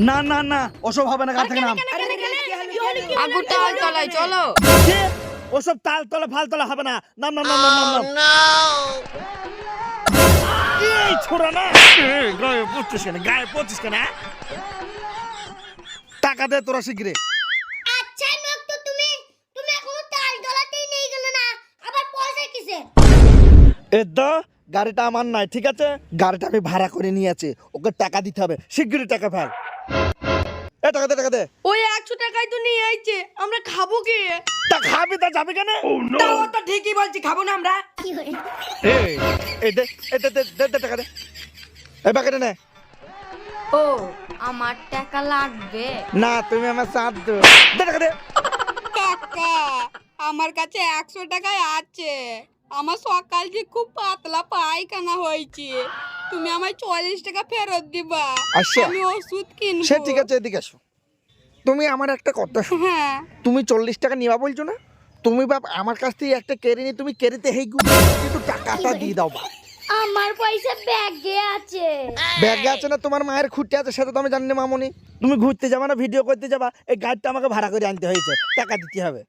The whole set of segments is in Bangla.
না না না ওসব হবে না থেকে নাম আগুর তাল তলায় চলো ওসব তাল তলা ফাল তলা হবে না নাম নাম নাম নাম নাম নাম এই ছোড়া না গায়ে পড়ছিস কেন গায়ে পড়ছিস কেন হ্যাঁ? টাকা দে তোরা শিগরে আচ্ছা গাড়িটা আমার নাই ঠিক আছে? গাড়িটা আমি ভাড়া করে নিয়েছি ওকে টাকা দিতে হবে শিগগিরই টাকা ফেল। এ টাকা দে টাকা দে। ওই একশো টাকায় তো নিয়ে আইছে আমরা খাব কি? তা খাবি তা যাবে কেন? তাও তো ঠিকই বলছি খাব না আমরা। এই এই দে এই দে দে দে দে টাকা দে। এই বাকেটে নে। ও আমার টাকা লাগবে। না তুমি আমার সাথ দো। দে টাকা দে। কাকা আমার কাছে একশো টাকায় আছে। আমার সকাল যে খুব পাতলা পায়খানা হয়েছে। তুমি আমায় চল্লিশ টাকা ফেরত দিবা। আচ্ছা। আমি ওষুধ কিনবো। সে ঠিক আছে এদিকে আসো। তুমি আমার একটা কথা শোনো। হ্যাঁ। তুমি চল্লিশ টাকা নিবা বলছো না? তুমি বাপ আমার কাছ থেকে একটা কেড়ে নিয়ে তুমি কেড়েতে হেই গু কিন্তু টাকাটা দিয়ে দাও বা আমার পয়সা ব্যাগে আছে। ব্যাগে আছে না তোমার মায়ের খুঁটে আছে সেটা তো আমি জানি না মামনি। তুমি ঘুরতে যাবা না ভিডিও করতে যাবা এই গাড়িটা আমাকে ভাড়া করে আনতে হয়েছে টাকা দিতে হবে।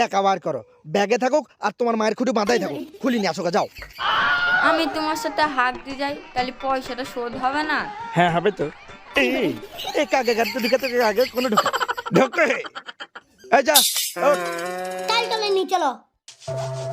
টাকা বার করো। ব্যাগে থাকুক আর তোমার মায়ের খুঁটি বাঁধাই থাকুক। খুলি নিয়ে আসো গা, যাও। আমি তোমার সাথে হাত দিয়ে যাই তাহলে পয়সাটা শোধ হবে না? হ্যাঁ হবে তো। এই এই কাকে গাড়ি তো ঢুকাতে আগে কোনো ঢোকে ঢুকে এই যা ওঠ। তাল নিয়ে চলো চলো।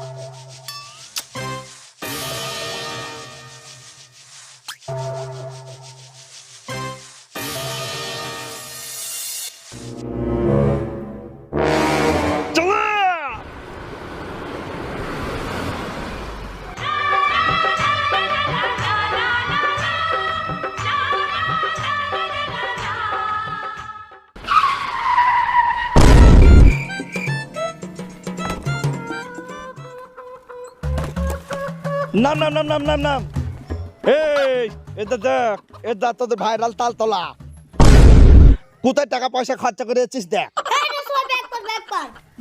নাম নাম নাম নাম নাম নাম। এই এটা দেখ এটা তোদের ভাইরাল তালতলা। কোথায় টাকা পয়সা খরচা করেছিস দেখ।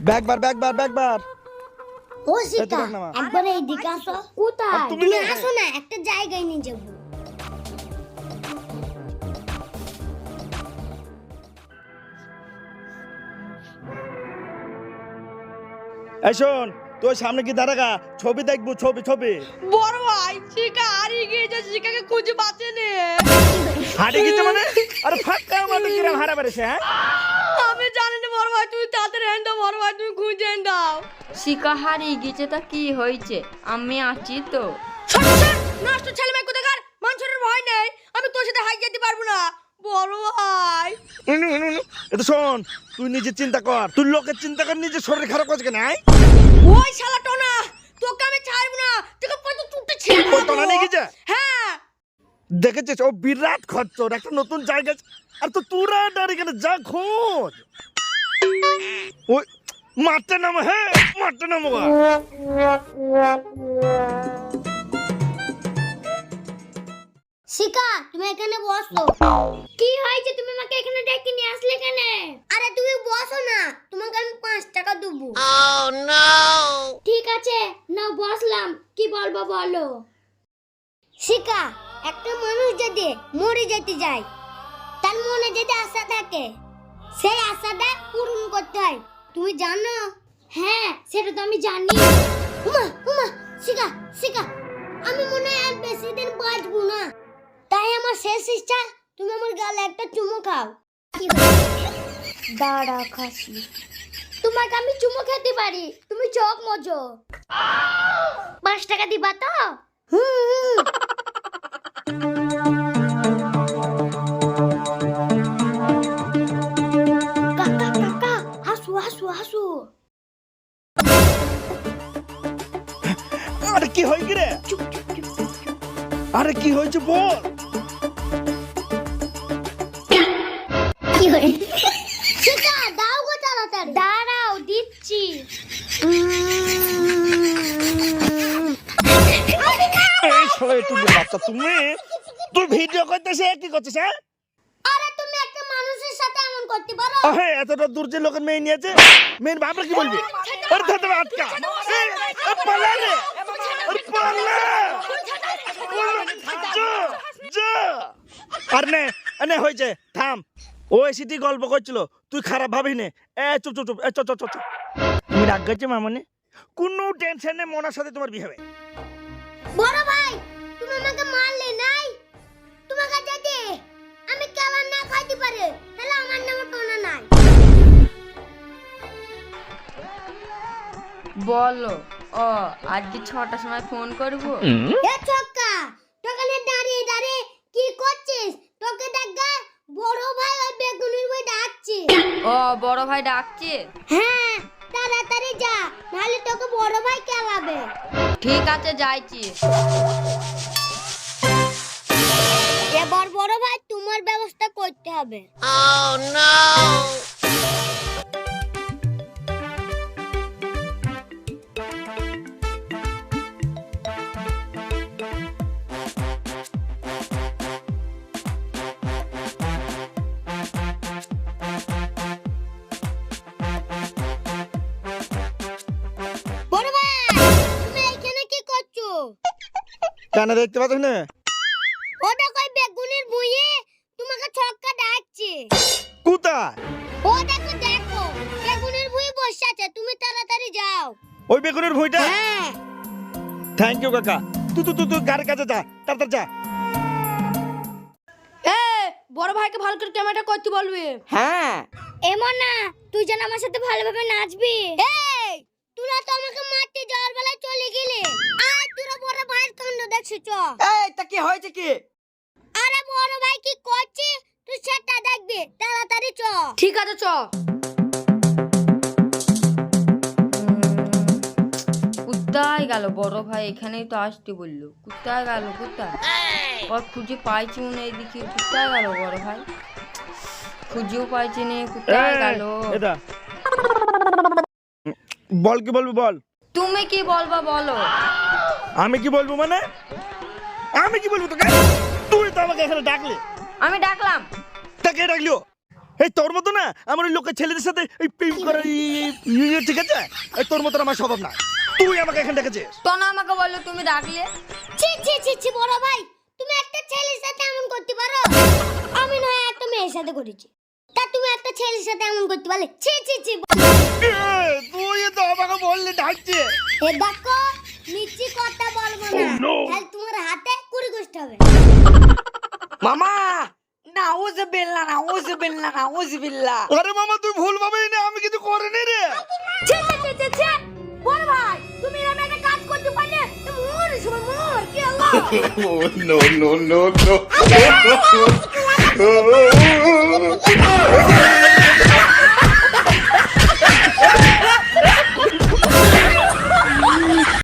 ব্যাগবার ব্যাগবার ব্যাগবার ও তুমি শোন তোর সামনে কি দাঁড়াগা? ছবি দেখব ছবি ছবি। বড় ভাই শিকা হারিয়ে গিয়েছে শিকাকে খুঁজে পাচ্ছে নে। হাটে গেছে মানে? আরে ফাঁকা মাঠে কিরম হারা বেড়েছে হ্যাঁ? আমি জানি না বড় ভাই তুমি তাড়াতাড়ি এনে দাও বড় ভাই তুমি খুঁজে এনে দাও। শিকা হারিয়ে গেছে তা কি হয়েছে? আমি আছি তো। নষ্ট ছেলে মেয়ে কোথাকার? মানুষের ভয় নেই। আমি তোর সাথে হাই যেতে পারব না। বড় ভাই। এটা শোন তুই নিজে চিন্তা কর। তুই লোকের চিন্তা কর নিজে শরীর খারাপ করছে কেন ওই শালা টোনা তোকে আমি ছাড়বো না। তোকে কত চুটে ছেড়ে টোনা নিয়ে গেছে? হ্যাঁ। দেখেছিস ও বিরাট খরচ একটা নতুন জায়গা আর তো তোরা দাঁড়িয়ে কেন যা খোঁজ। ওই মাঠে নামো হ্যাঁ মাঠে নামো। শিকা তুমি এখানে বসো। কি হয়েছে? তুমি আমাকে এখানে ডেকে নিয়ে আসলে কেন? আরে তুমি বসো না তোমাকে আমি পাঁচ টাকা দেবো। ঠিক আছে নাও বসলাম। কি বলব বলো? শিকা একটা মানুষ যদি মরে যেতে যায় তার মনে যদি আশা থাকে সেই আশাটা পূরণ করতে হয়। তুমি জানো? হ্যাঁ সেটা তো আমি জানি। উমা উমা শিকা শিকা আমি মনে হয় আর বেশি দিন বাঁচবো না। তাই আমার শেষ ইচ্ছা তুমি আমার গালে একটা চুমু খাও। দাঁড়া খাসি। তোমাকে আমি চুমু খেতে পারি তুমি চোখ মজো। পাঁচ টাকা দিবা তো? হুম। কাকা কাকা হাসু হাসু হাসু। আরে কি হয়ে গেলে আরে কি হয়েছে বল? তুমি? তুই ভিডিও করতেছে কি করছিস হ্যাঁ? আরে তুমি একটা মানুষের সাথে এমন করতে পারো। আহে এতটা দূর যে লোকের মেয়ে নিয়েছে মেয়ের বাপরা কি বলবি? আরে ধর ধর আটকা। পালা রে। আরে পালা। আর নে এ নে হয়েছে থাম। ও এসিটি গল্প করছিল তুই খারাপ ভাবি নে। এ চুপ চুপ চুপ এ চ চ চ চ। তুমি রাগ করছ মামনি? কোনো টেনশন নেই মনার সাথে তোমার বিয়ে হবে। খাইতে পারে। তাহলে আমার নামে টোনা নাই। বলো ও আজকে ছটার সময় ফোন করব? এ ছক্কা দোকানে দাঁড়িয়ে দাঁড়িয়ে কি করছিস? তোকে দেখা বড় ভাই ওই বেগুনের বই ডাকছে। ও বড় ভাই ডাকছে? হ্যাঁ তাড়াতাড়ি যা নাহলে তোকে বড় ভাই কেলাবে ঠিক আছে যাইছি। এবার বড় ভাই তোমার ব্যবস্থা করতে হবে। তুমি কি করছ? কেন দেখতে পাচ্ছ না? ওটা কই বেগুনের বইয়ে? তোমাকে ছক্কা ডাকছে। কোথায়? ও দেখো দেখো বেগুনের বই বসে আছে তুমি তাড়াতাড়ি যাও। ওই বেগুনের ভুঁইটা হ্যাঁ। থ্যাংক ইউ কাকা। তুই তুই তুই গাড়ির কাছে যা? তাড়াতাড়ি যা। এ বড় ভাইকে ভালো করে ক্যামেরাটা করতে বলবি। হ্যাঁ। এমন না তুই যেন আমার সাথে ভালোভাবে নাচবি। এই! তোরা তো আমাকে মারতে যাওয়ার বেলায় চলে গেলে। আয় তোরা বড় ভাইয়ের কাণ্ড দেখছিস চ। এই তা কি হয়েছে কি আরে বড় ভাই কি করছে তুই দেখবি তাড়াতাড়ি চ। ঠিক আছে চ। কোথায় গেল? বড় ভাই এখানেই তো আসতে বলল। কোথায় গেল? কোথায়? ওর খুঁজে পাইছি মনে এদিকে। কোথায় গেল বড় ভাই? খুঁজেও পাইছি নে কোথায় গেল? বল কি বলবি বল। তুমি কি বলবা বলো? আমি কি বলব মানে? আমি কি বলব তোকে? তুই তো আমাকে এখানে ডাকলি। আমি ডাকলাম। তাকে এই তোর মতো না আমার ওই লোকের ছেলেদের সাথে এই প্রেম করার ইয়ে ঠিক আছে? এই তোর মতো আমার স্বভাব না। তুই আমাকে এখানে ডেকেছিস আমাকে বলল তুমি ডাকলে ছি ছি ছি ছি বড় ভাই তুমি একটা ছেলের সাথে এমন করতে পারো? আমি নয় একটা মেয়ের সাথে করেছি। তা তুমি একটা ছেলের সাথে এমন করতে পারলে? ছি ছি ছি তুই তো আমাকে বললি ডাকছে। এ দেখো কথা বলব না। তাহলে তোমার হাতে কুড়ি গোষ্ঠ হবে। মামা! নাউজুবিল্লাহ নাউজুবিল্লাহ নাউজুবিল্লাহ আরে মামা তুই ভুল ভাবিস না আমি কিছু করিনি রে